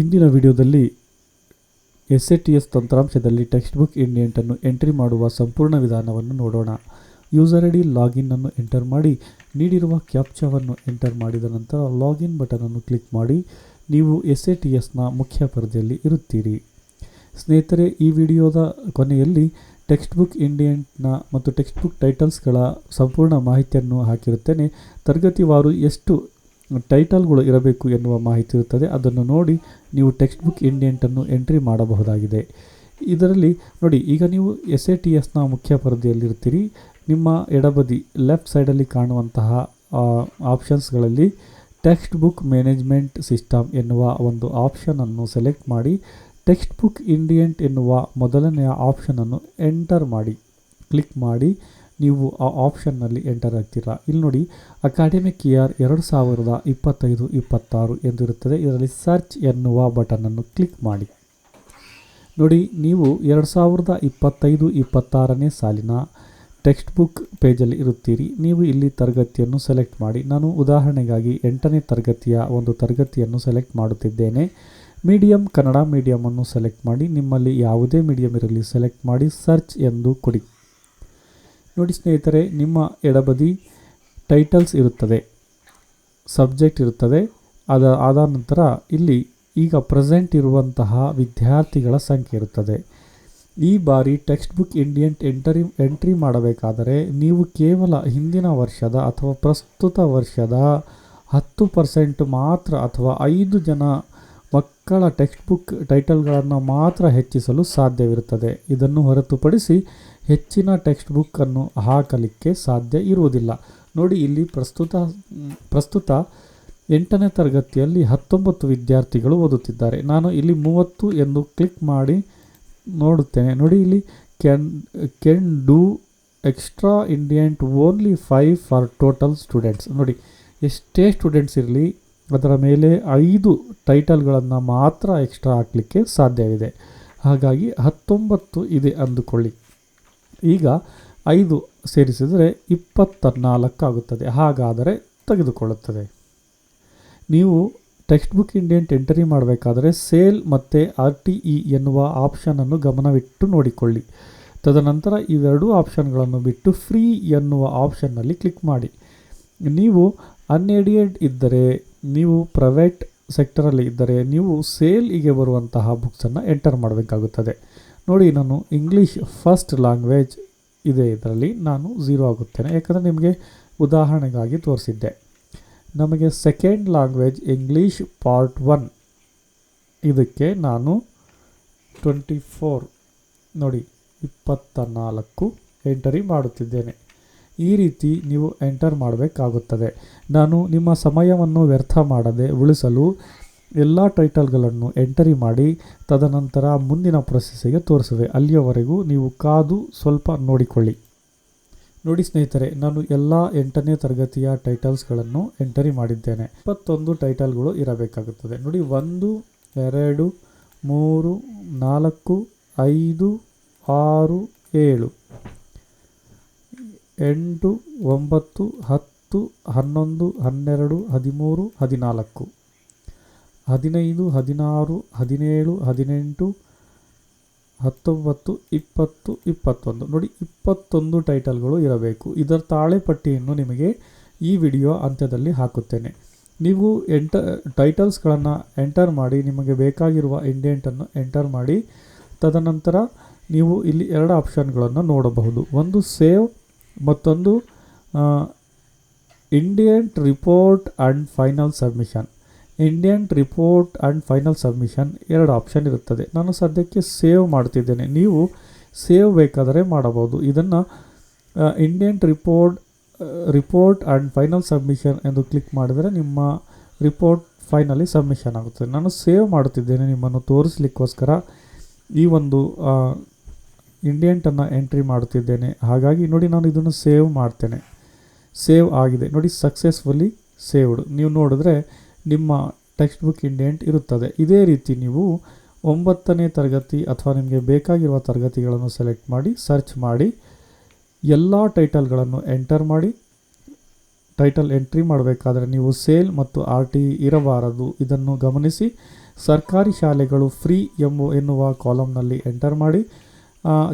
ಇಂದಿನ ವಿಡಿಯೋದಲ್ಲಿ S A T S ತಂತ್ರಾಂಶದಲ್ಲಿ ಟೆಕ್ಸ್ಟ್ ಬುಕ್ ಇಂಡಿಯಂಟನ್ನು ಎಂಟ್ರಿ ಮಾಡುವ ಸಂಪೂರ್ಣ ವಿಧಾನವನ್ನು ನೋಡೋಣ. ಯೂಸರ್ ಐ ಡಿ ಲಾಗಿನ್ ಅನ್ನು ಎಂಟರ್ ಮಾಡಿ, ನೀಡಿರುವ ಕ್ಯಾಪ್ಚಾವನ್ನು ಎಂಟರ್ ಮಾಡಿದ ನಂತರ ಲಾಗಿನ್ ಬಟನನ್ನು ಕ್ಲಿಕ್ ಮಾಡಿ, ನೀವು ಎಸ್ ಎ ಟಿ ಎಸ್ನ ಮುಖ್ಯ ಪರದೆಯಲ್ಲಿ ಇರುತ್ತೀರಿ. ಸ್ನೇಹಿತರೆ, ಈ ವಿಡಿಯೋದ ಕೊನೆಯಲ್ಲಿ ಟೆಕ್ಸ್ಟ್ ಬುಕ್ ಇಂಡಿಯಂಟ್ನ ಮತ್ತು ಟೆಕ್ಸ್ಟ್ ಬುಕ್ ಟೈಟಲ್ಸ್ಗಳ ಸಂಪೂರ್ಣ ಮಾಹಿತಿಯನ್ನು ಹಾಕಿರುತ್ತೇನೆ. ತರಗತಿವಾರು ಎಷ್ಟು ಟೈಟಲ್ಗಳು ಇರಬೇಕು ಎನ್ನುವ ಮಾಹಿತಿ ಇರುತ್ತದೆ. ಅದನ್ನು ನೋಡಿ ನೀವು ಟೆಕ್ಸ್ಟ್ ಬುಕ್ ಇಂಡಿಯಂಟನ್ನು ಎಂಟ್ರಿ ಮಾಡಬಹುದಾಗಿದೆ. ಇದರಲ್ಲಿ ನೋಡಿ, ಈಗ ನೀವು ಎಸ್ ಎ ಟಿ ಎಸ್ನ ಮುಖ್ಯ ಪರದೆಯಲ್ಲಿರ್ತೀರಿ. ನಿಮ್ಮ ಎಡಬದಿ ಲೆಫ್ಟ್ ಸೈಡಲ್ಲಿ ಕಾಣುವಂತಹ ಆಪ್ಷನ್ಸ್ಗಳಲ್ಲಿ ಟೆಕ್ಸ್ಟ್ ಬುಕ್ ಮ್ಯಾನೇಜ್ಮೆಂಟ್ ಸಿಸ್ಟಮ್ ಎನ್ನುವ ಒಂದು ಆಪ್ಷನನ್ನು ಸೆಲೆಕ್ಟ್ ಮಾಡಿ ಟೆಕ್ಸ್ಟ್ ಬುಕ್ ಇಂಡಿಯಂಟ್ ಎನ್ನುವ ಮೊದಲನೆಯ ಆಪ್ಷನನ್ನು ಎಂಟರ್ ಮಾಡಿ ಕ್ಲಿಕ್ ಮಾಡಿ ನೀವು ಆ ಆಪ್ಷನ್ನಲ್ಲಿ ಎಂಟರ್ ಆಗ್ತೀರಾ? ಇಲ್ಲಿ ನೋಡಿ ಅಕಾಡೆಮಿಕ್ ಇಯರ್ ಎರಡು ಸಾವಿರದ ಇಪ್ಪತ್ತೈದು, ಇಪ್ಪತ್ತಾರು ಎಂದಿರುತ್ತದೆ. ಇದರಲ್ಲಿ ಸರ್ಚ್ ಎನ್ನುವ ಬಟನನ್ನು ಕ್ಲಿಕ್ ಮಾಡಿ. ನೋಡಿ, ನೀವು ಎರಡು ಸಾವಿರದ ಇಪ್ಪತ್ತೈದು, ಇಪ್ಪತ್ತಾರನೇ ಸಾಲಿನ ಟೆಕ್ಸ್ಟ್ ಬುಕ್ ಪೇಜಲ್ಲಿ ಇರುತ್ತೀರಿ. ನೀವು ಇಲ್ಲಿ ತರಗತಿಯನ್ನು ಸೆಲೆಕ್ಟ್ ಮಾಡಿ. ನಾನು ಉದಾಹರಣೆಗಾಗಿ ಎಂಟನೇ ತರಗತಿಯ ಒಂದು ತರಗತಿಯನ್ನು ಸೆಲೆಕ್ಟ್ ಮಾಡುತ್ತಿದ್ದೇನೆ. ಮೀಡಿಯಂ ಕನ್ನಡ ಮೀಡಿಯಮನ್ನು ಸೆಲೆಕ್ಟ್ ಮಾಡಿ. ನಿಮ್ಮಲ್ಲಿ ಯಾವುದೇ ಮೀಡಿಯಂ ಇರಲಿ ಸೆಲೆಕ್ಟ್ ಮಾಡಿ ಸರ್ಚ್ ಎಂದು ಕೊಡಿ. ನೋಡಿ ಸ್ನೇಹಿತರೆ, ನಿಮ್ಮ ಎಡಬದಿ ಟೈಟಲ್ಸ್ ಇರುತ್ತದೆ ಸಬ್ಜೆಕ್ಟ್ ಇರುತ್ತದೆ, ಅದ ಆದ ನಂತರ ಇಲ್ಲಿ ಈಗ ಪ್ರೆಸೆಂಟ್ ಇರುವಂತಹ ವಿದ್ಯಾರ್ಥಿಗಳ ಸಂಖ್ಯೆ ಇರುತ್ತದೆ. ಈ ಬಾರಿ text book indent entry entry ಮಾಡಬೇಕಾದರೆ ನೀವು ಕೇವಲ ಹಿಂದಿನ ವರ್ಷದ ಅಥವಾ ಪ್ರಸ್ತುತ ವರ್ಷದ ಹತ್ತು ಪರ್ಸೆಂಟ್ ಮಾತ್ರ ಅಥವಾ ಐದು ಜನ ಮಕ್ಕಳ ಟೆಕ್ಸ್ಟ್ ಬುಕ್ ಟೈಟಲ್ಗಳನ್ನು ಮಾತ್ರ ಹೆಚ್ಚಿಸಲು ಸಾಧ್ಯವಿರುತ್ತದೆ. ಇದನ್ನು ಹೊರತುಪಡಿಸಿ ಹೆಚ್ಚಿನ ಟೆಕ್ಸ್ಟ್ ಬುಕ್ಕನ್ನು ಹಾಕಲಿಕ್ಕೆ ಸಾಧ್ಯ ಇರುವುದಿಲ್ಲ. ನೋಡಿ, ಇಲ್ಲಿ ಪ್ರಸ್ತುತ ಪ್ರಸ್ತುತ ಎಂಟನೇ ತರಗತಿಯಲ್ಲಿ ಹತ್ತೊಂಬತ್ತು ವಿದ್ಯಾರ್ಥಿಗಳು ಓದುತ್ತಿದ್ದಾರೆ. ನಾನು ಇಲ್ಲಿ ಮೂವತ್ತು ಎಂದು ಕ್ಲಿಕ್ ಮಾಡಿ ನೋಡುತ್ತೇನೆ. ನೋಡಿ, ಇಲ್ಲಿ can can do extra indent only five for total students. ನೋಡಿ, ಎಷ್ಟೇ ಸ್ಟೂಡೆಂಟ್ಸ್ ಇರಲಿ ಅದರ ಮೇಲೆ ಐದು ಟೈಟಲ್ಗಳನ್ನು ಮಾತ್ರ ಎಕ್ಸ್ಟ್ರಾ ಹಾಕಲಿಕ್ಕೆ ಸಾಧ್ಯವಿದೆ. ಹಾಗಾಗಿ ಹತ್ತೊಂಬತ್ತು ಇದೆ ಅಂದುಕೊಳ್ಳಿ. ಈಗ ಐದು ಸೇರಿಸಿದರೆ ಇಪ್ಪತ್ತ ನಾಲ್ಕಾಗುತ್ತದೆ ಹಾಗಾದರೆ ತೆಗೆದುಕೊಳ್ಳುತ್ತದೆ. ನೀವು ಟೆಕ್ಸ್ಟ್ ಬುಕ್ ಇಂಡಿಯಂಟ್ ಎಂಟರಿ ಮಾಡಬೇಕಾದರೆ ಸೇಲ್ ಮತ್ತು ಆರ್ ಟಿ ಇ ಎನ್ನುವ ಆಪ್ಷನನ್ನು ಗಮನವಿಟ್ಟು ನೋಡಿಕೊಳ್ಳಿ. ತದನಂತರ ಇವೆರಡೂ ಆಪ್ಷನ್ಗಳನ್ನು ಬಿಟ್ಟು ಫ್ರೀ ಎನ್ನುವ ಆಪ್ಷನ್ನಲ್ಲಿ ಕ್ಲಿಕ್ ಮಾಡಿ. ನೀವು ಅನ್ಎಡಿಯೆಡ್ ಇದ್ದರೆ ನೀವು ಪ್ರೈವೇಟ್ ಸೆಕ್ಟರಲ್ಲಿ ಇದ್ದರೆ ನೀವು ಸೇಲ್ಗೆ ಬರುವಂತಹ ಬುಕ್ಸನ್ನು ಎಂಟರ್ ಮಾಡಬೇಕಾಗುತ್ತದೆ. ನೋಡಿ, ನಾನು ಇಂಗ್ಲೀಷ್ ಫಸ್ಟ್ ಲ್ಯಾಂಗ್ವೇಜ್ ಇದೆ ಇದರಲ್ಲಿ ನಾನು ಝೀರೋ ಆಗುತ್ತೇನೆ. ಯಾಕಂದರೆ ನಿಮಗೆ ಉದಾಹರಣೆಗಾಗಿ ತೋರಿಸಿದ್ದೆ. ನಮಗೆ second language English part one ಇದಕ್ಕೆ ನಾನು ಟ್ವೆಂಟಿ ಫೋರ್ ನೋಡಿ ಇಪ್ಪತ್ತ ನಾಲ್ಕು ಎಂಟರಿ ಮಾಡುತ್ತಿದ್ದೇನೆ. ಈ ರೀತಿ ನೀವು ಎಂಟರ್ ಮಾಡಬೇಕಾಗುತ್ತದೆ. ನಾನು ನಿಮ್ಮ ಸಮಯವನ್ನು ವ್ಯರ್ಥ ಮಾಡದೆ ಉಳಿಸಲು ಎಲ್ಲ ಟೈಟಲ್ಗಳನ್ನು ಎಂಟರಿ ಮಾಡಿ, ತದನಂತರ ಮುಂದಿನ ಪ್ರೊಸೆಸ್ಸಿಗೆ ತೋರಿಸುವೆ. ಅಲ್ಲಿಯವರೆಗೂ ನೀವು ಕಾದು ಸ್ವಲ್ಪ ನೋಡಿಕೊಳ್ಳಿ. ನೋಡಿ ಸ್ನೇಹಿತರೆ, ನಾನು ಎಲ್ಲ ಎಂಟನೇ ತರಗತಿಯ ಟೈಟಲ್ಸ್ಗಳನ್ನು ಎಂಟರಿ ಮಾಡಿದ್ದೇನೆ. ಇಪ್ಪತ್ತೊಂದು ಟೈಟಲ್ಗಳು ಇರಬೇಕಾಗುತ್ತದೆ. ನೋಡಿ, ಒಂದು, ಎರಡು, ಮೂರು, ನಾಲ್ಕು, ಐದು, ಆರು, ಏಳು. ಎಂಟು, ಒಂಬತ್ತು, ಹತ್ತು, ಹನ್ನೊಂದು, ಹನ್ನೆರಡು, ಹದಿಮೂರು, ಹದಿನಾಲ್ಕು. ಹದಿನೈದು, ಹದಿನಾರು, ಹದಿನೇಳು, ಹದಿನೆಂಟು, ಹತ್ತೊಂಬತ್ತು, ಇಪ್ಪತ್ತು, ಇಪ್ಪತ್ತೊಂದು. ನೋಡಿ, ಇಪ್ಪತ್ತೊಂದು ಟೈಟಲ್ಗಳು ಇರಬೇಕು. ಇದರ ತಾಳೆಪಟ್ಟಿಯನ್ನು ನಿಮಗೆ ಈ ವಿಡಿಯೋ ಅಂತ್ಯದಲ್ಲಿ ಹಾಕುತ್ತೇನೆ. ನೀವು ಎಂಟ ಟೈಟಲ್ಸ್ಗಳನ್ನು ಎಂಟರ್ ಮಾಡಿ, ನಿಮಗೆ ಬೇಕಾಗಿರುವ ಇಂಡೆಂಟನ್ನು ಎಂಟರ್ ಮಾಡಿ, ತದನಂತರ ನೀವು ಇಲ್ಲಿ ಎರಡು ಆಪ್ಷನ್ಗಳನ್ನು ನೋಡಬಹುದು. ಒಂದು ಸೇವ್ ಮತ್ತೊಂದು indent report and final submission indent report and final submission ಎರಡು ಆಪ್ಷನ್ ಇರುತ್ತದೆ. ನಾನು ಸದ್ಯಕ್ಕೆ ಸೇವ್ ಮಾಡ್ತಿದ್ದೇನೆ. ನೀವು ಸೇವ್ ಬೇಕಾದರೆ ಮಾಡಬಹುದು. ಇದನ್ನು indent report report and final submission ಎಂದು ಕ್ಲಿಕ್ ಮಾಡಿದರೆ ನಿಮ್ಮ ರಿಪೋರ್ಟ್ ಫೈನಲಿ ಸಬ್ಮಿಷನ್ ಆಗುತ್ತದೆ. ನಾನು ಸೇವ್ ಮಾಡುತ್ತಿದ್ದೇನೆ ನಿಮ್ಮನ್ನು ತೋರಿಸಲಿಕ್ಕೋಸ್ಕರ ಈ ಒಂದು ಇಂಡಿಯಂಟನ್ನು ಎಂಟ್ರಿ ಮಾಡುತ್ತಿದ್ದೇನೆ. ಹಾಗಾಗಿ ನೋಡಿ ನಾನು ಇದನ್ನು ಸೇವ್ ಮಾಡ್ತೇನೆ. ಸೇವ್ ಆಗಿದೆ. ನೋಡಿ ಸಕ್ಸಸ್ಫುಲಿ ಸೇವ್ಡ್ ನೀವು ನೋಡಿದ್ರೆ ನಿಮ್ಮ ಟೆಕ್ಸ್ಟ್ ಬುಕ್ ಇಂಡಿಯಂಟ್ ಇರುತ್ತದೆ. ಇದೇ ರೀತಿ ನೀವು ಒಂಬತ್ತನೇ ತರಗತಿ ಅಥವಾ ನಿಮಗೆ ಬೇಕಾಗಿರುವ ತರಗತಿಗಳನ್ನು ಸೆಲೆಕ್ಟ್ ಮಾಡಿ ಸರ್ಚ್ ಮಾಡಿ, ಎಲ್ಲ ಟೈಟಲ್ಗಳನ್ನು ಎಂಟರ್ ಮಾಡಿ ಟೈಟಲ್ ಎಂಟ್ರಿ ಮಾಡಬೇಕಾದ್ರೆ ನೀವು ಸೇಲ್ ಮತ್ತು ಆರ್ ಟಿ ಇರಬಾರದು. ಇದನ್ನು ಗಮನಿಸಿ. ಸರ್ಕಾರಿ ಶಾಲೆಗಳು ಫ್ರೀ ಎಂಬ ಎನ್ನುವ ಕಾಲಮ್ನಲ್ಲಿ ಎಂಟರ್ ಮಾಡಿ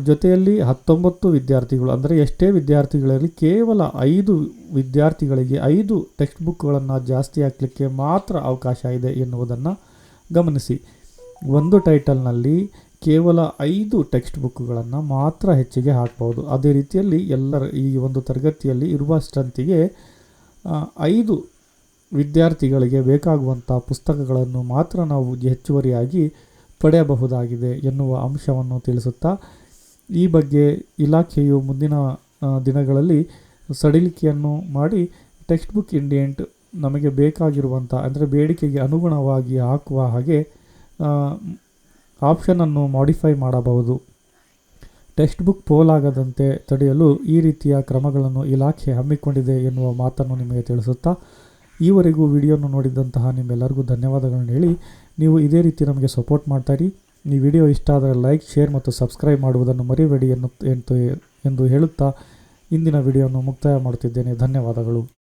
ಜೊತೆಯಲ್ಲಿ ಹತ್ತೊಂಬತ್ತು ವಿದ್ಯಾರ್ಥಿಗಳು, ಅಂದರೆ ಎಷ್ಟೇ ವಿದ್ಯಾರ್ಥಿಗಳಲ್ಲಿ ಕೇವಲ ಐದು ವಿದ್ಯಾರ್ಥಿಗಳಿಗೆ ಐದು ಟೆಕ್ಸ್ಟ್ ಬುಕ್ಗಳನ್ನು ಜಾಸ್ತಿ ಹಾಕಲಿಕ್ಕೆ ಮಾತ್ರ ಅವಕಾಶ ಇದೆ ಎನ್ನುವುದನ್ನು ಗಮನಿಸಿ. ಒಂದು ಟೈಟಲ್ನಲ್ಲಿ ಕೇವಲ ಐದು ಟೆಕ್ಸ್ಟ್ ಬುಕ್ಗಳನ್ನು ಮಾತ್ರ ಹೆಚ್ಚಿಗೆ ಹಾಕ್ಬೋದು. ಅದೇ ರೀತಿಯಲ್ಲಿ ಎಲ್ಲರ ಈ ಒಂದು ತರಗತಿಯಲ್ಲಿ ಇರುವ ಸ್ಟ್ರಂತಿಗೆ ಐದು ವಿದ್ಯಾರ್ಥಿಗಳಿಗೆ ಬೇಕಾಗುವಂಥ ಪುಸ್ತಕಗಳನ್ನು ಮಾತ್ರ ನಾವು ಹೆಚ್ಚುವರಿಯಾಗಿ ಪಡೆಯಬಹುದಾಗಿದೆ ಎನ್ನುವ ಅಂಶವನ್ನು ತಿಳಿಸುತ್ತಾ ಈ ಬಗ್ಗೆ ಇಲಾಖೆಯು ಮುಂದಿನ ದಿನಗಳಲ್ಲಿ ಸಡಿಲಿಕೆಯನ್ನು ಮಾಡಿ ಟೆಕ್ಸ್ಟ್ ಬುಕ್ ಇಂಡಿಯೆಂಟ್ ನಮಗೆ ಬೇಕಾಗಿರುವಂಥ ಅಂದರೆ ಬೇಡಿಕೆಗೆ ಅನುಗುಣವಾಗಿ ಹಾಕುವ ಹಾಗೆ ಆಪ್ಷನನ್ನು ಮಾಡಿಫೈ ಮಾಡಬಹುದು. ಟೆಕ್ಸ್ಟ್ ಬುಕ್ ಪೋಲಾಗದಂತೆ ತಡೆಯಲು ಈ ರೀತಿಯ ಕ್ರಮಗಳನ್ನು ಇಲಾಖೆ ಹಮ್ಮಿಕೊಂಡಿದೆ ಎನ್ನುವ ಮಾತನ್ನು ನಿಮಗೆ ತಿಳಿಸುತ್ತಾ, ಈವರೆಗೂ ವಿಡಿಯೋನ ನೋಡಿದಂತಹ ನಿಮ್ಮೆಲ್ಲರಿಗೂ ಧನ್ಯವಾದಗಳನ್ನು ಹೇಳಿ, ನೀವು ಇದೇ ರೀತಿ ನಮಗೆ ಸಪೋರ್ಟ್ ಮಾಡ್ತಾರಿ ಈ ವಿಡಿಯೋ ಇಷ್ಟ ಆದರೆ ಲೈಕ್, ಶೇರ್ ಮತ್ತು ಸಬ್ಸ್ಕ್ರೈಬ್ ಮಾಡುವುದನ್ನು ಮರಿಬೇಡಿ ಎನ್ನು ಎಂದು ಎಂದು ಹೇಳುತ್ತಾ ಇಂದಿನ ವಿಡಿಯೋವನ್ನು ಮುಕ್ತಾಯ ಮಾಡುತ್ತಿದ್ದೇನೆ. ಧನ್ಯವಾದಗಳು.